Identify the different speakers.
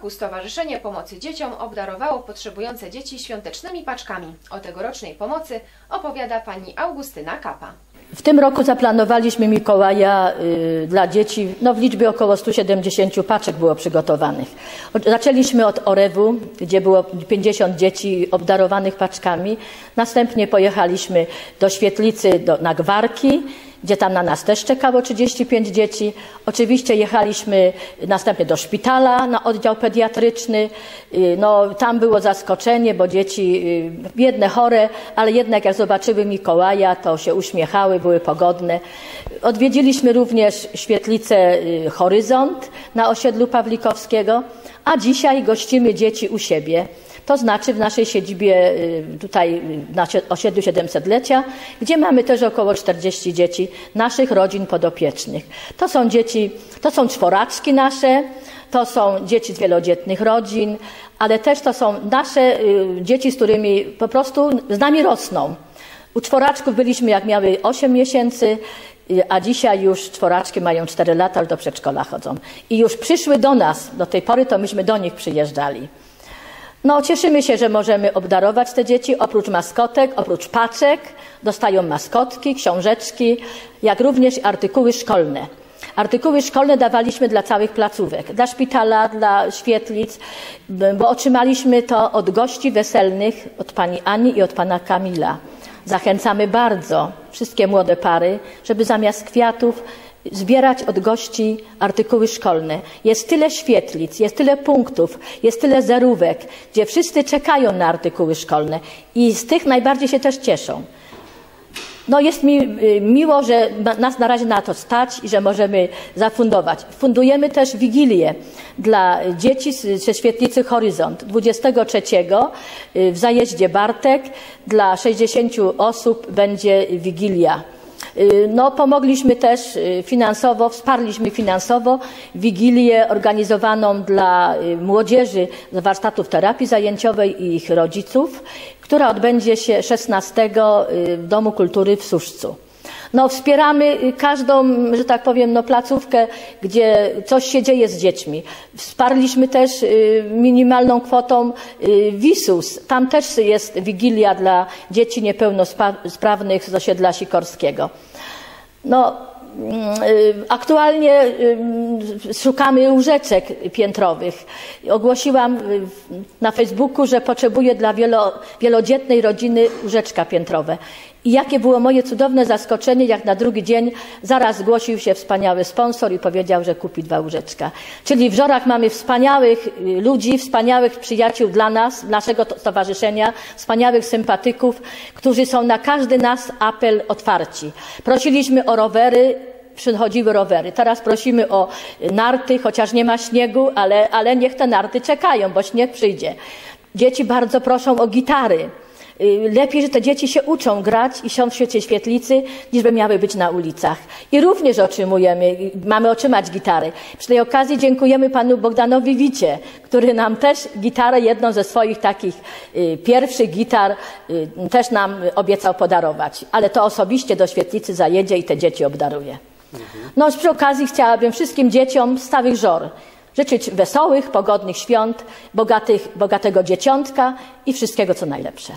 Speaker 1: roku Stowarzyszenie Pomocy Dzieciom obdarowało potrzebujące dzieci świątecznymi paczkami. O tegorocznej pomocy opowiada pani Augustyna Kapa.
Speaker 2: W tym roku zaplanowaliśmy Mikołaja y, dla dzieci, no w liczbie około 170 paczek było przygotowanych. Zaczęliśmy od Orewu, gdzie było 50 dzieci obdarowanych paczkami. Następnie pojechaliśmy do Świetlicy, do, na Gwarki, gdzie tam na nas też czekało 35 dzieci. Oczywiście jechaliśmy następnie do szpitala na oddział pediatryczny. Y, No, tam było zaskoczenie, bo dzieci y, biedne, chore, ale jednak jak zobaczyły Mikołaja, to się uśmiechały, były pogodne. Odwiedziliśmy również świetlicę y, Horyzont na osiedlu Pawlikowskiego, a dzisiaj gościmy dzieci u siebie. To znaczy w naszej siedzibie y, tutaj y, na sie- osiedlu 700-lecia, gdzie mamy też około 40 dzieci naszych rodzin podopiecznych. To są dzieci, to są czworaczki nasze, to są dzieci z wielodzietnych rodzin, ale też to są nasze y, dzieci, z którymi po prostu z nami rosną. U czworaczków byliśmy jak miały 8 miesięcy, a dzisiaj już czworaczki mają 4 lata, już do przedszkola chodzą. I już przyszły do nas, do tej pory to myśmy do nich przyjeżdżali. No, cieszymy się, że możemy obdarować te dzieci. Oprócz maskotek, oprócz paczek, dostają maskotki, książeczki, jak również artykuły szkolne. Artykuły szkolne dawaliśmy dla całych placówek, dla szpitala, dla świetlic, bo otrzymaliśmy to od gości weselnych, od pani Ani i od pana Kamila. Zachęcamy bardzo wszystkie młode pary, żeby zamiast kwiatów zbierać od gości artykuły szkolne. Jest tyle świetlic, jest tyle punktów, jest tyle zerówek, gdzie wszyscy czekają na artykuły szkolne i z tych najbardziej się też cieszą. No jest mi y, miło, że na- nas na razie na to stać i że możemy zafundować. Fundujemy też wigilię dla dzieci ze świetlicy Horyzont. 23 y, w zajeździe Bartek dla 60 osób będzie wigilia. Y, No, pomogliśmy też y, finansowo, wsparliśmy finansowo wigilię organizowaną dla y, młodzieży z warsztatów terapii zajęciowej i ich rodziców, która odbędzie się 16 y, w Domu Kultury w Suszcu. No, wspieramy każdą, że tak powiem, no, placówkę, gdzie coś się dzieje z dziećmi. Wsparliśmy też y, minimalną kwotą y, WISUS. Tam też jest wigilia dla dzieci niepełnosprawnych z osiedla Sikorskiego. No, mm, y, aktualnie szukamy łóżeczek piętrowych. Ogłosiłam na Facebooku, że potrzebuję dla wielo, wielodzietnej rodziny łóżeczka piętrowe. I jakie było moje cudowne zaskoczenie, jak na drugi dzień zaraz zgłosił się wspaniały sponsor i powiedział, że kupi dwa łóżeczka. Czyli w Żorach mamy wspaniałych y, ludzi, wspaniałych przyjaciół dla nas, naszego to- stowarzyszenia, wspaniałych sympatyków, którzy są na każdy nas apel otwarci. Prosiliśmy o rowery, przychodziły rowery. Teraz prosimy o narty, chociaż nie ma śniegu, ale, ale niech te narty czekają, bo śnieg przyjdzie. Dzieci bardzo proszą o gitary. Y, Lepiej, że te dzieci się uczą grać i są w świecie świetlicy, niż by miały być na ulicach. I również otrzymujemy, y, mamy otrzymać gitary. Przy tej okazji dziękujemy panu Bogdanowi Wicie, który nam też gitarę, jedną ze swoich takich y, pierwszych gitar, też nam obiecał podarować. Ale to osobiście do świetlicy zajedzie i te dzieci obdaruje. No, przy okazji chciałabym wszystkim dzieciom z całych żor życzyć wesołych, pogodnych świąt, bogatych, bogatego dzieciątka i wszystkiego co najlepsze.